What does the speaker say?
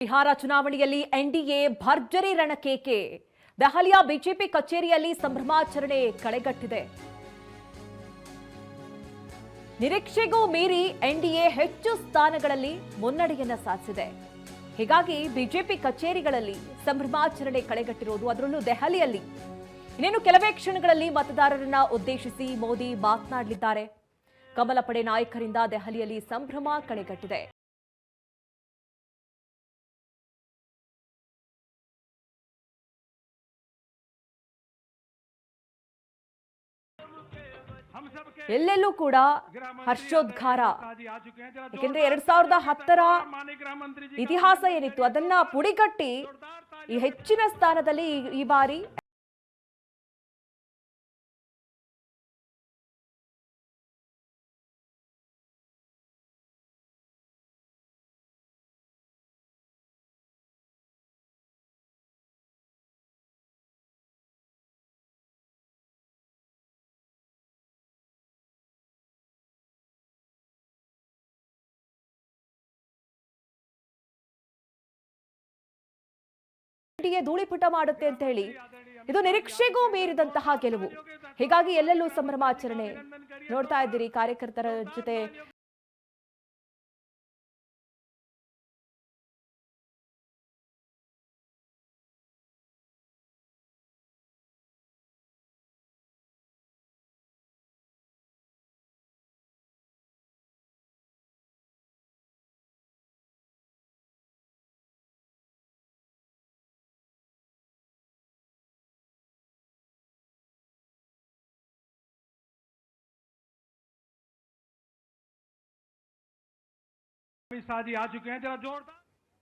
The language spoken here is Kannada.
ಬಿಹಾರ ಚುನಾವಣೆಯಲ್ಲಿ ಎನ್ಡಿಎ ಭರ್ಜರಿ ರಣಕೇಕೆ? ದೆಹಲಿಯ ಬಿಜೆಪಿ ಕಚೇರಿಯಲ್ಲಿ ಸಂಭ್ರಮಾಚರಣೆ ಕಳೆಗಟ್ಟಿದೆ. ನಿರೀಕ್ಷೆಗೂ ಮೀರಿ ಎನ್ಡಿಎ ಹೆಚ್ಚು ಸ್ಥಾನಗಳಲ್ಲಿ ಮುನ್ನಡೆಯನ್ನ ಸಾಧಿಸಿದೆ. ಹೀಗಾಗಿ ಬಿಜೆಪಿ ಕಚೇರಿಗಳಲ್ಲಿ ಸಂಭ್ರಮಾಚರಣೆ ಕಳೆಗಟ್ಟಿರುವುದು ಅದರಲ್ಲೂ ದೆಹಲಿಯಲ್ಲಿ. ಇನ್ನೇನು ಕೆಲವೇ ಕ್ಷಣಗಳಲ್ಲಿ ಮತದಾರರನ್ನ ಉದ್ದೇಶಿಸಿ ಮೋದಿ ಮಾತನಾಡಲಿದ್ದಾರೆ. ಕಮಲ ಪಡೆ ನಾಯಕರಿಂದ ದೆಹಲಿಯಲ್ಲಿ ಸಂಭ್ರಮ ಕಳೆಗಟ್ಟಿದೆ. ಎಲ್ಲೆಲ್ಲೂ ಕೂಡ ಹರ್ಷೋದ್ಗಾರ. ಯಾಕೆಂದ್ರೆ ಎರಡ್ ಸಾವಿರದ ಹತ್ತರ ಇತಿಹಾಸ ಏನಿತ್ತು ಅದನ್ನ ಪುಡಿಗಟ್ಟಿ ಈ ಹೆಚ್ಚಿನ ಸ್ಥಾನದಲ್ಲಿ ಈ- ಈ ಬಾರಿ ಧೂಳಿಪಟ ಮಾಡುತ್ತೆ ಅಂತ ಹೇಳಿ. ಇದು ನಿರೀಕ್ಷೆಗೂ ಮೀರಿದಂತಹ ಗೆಲುವು. ಹೀಗಾಗಿ ಎಲ್ಲೆಲ್ಲೂ ಸಂಭ್ರಮಾಚರಣೆ ನೋಡ್ತಾ ಇದ್ದೀರಿ ಕಾರ್ಯಕರ್ತರ ಜೊತೆ जी आ चुके हैं जरा जोरदार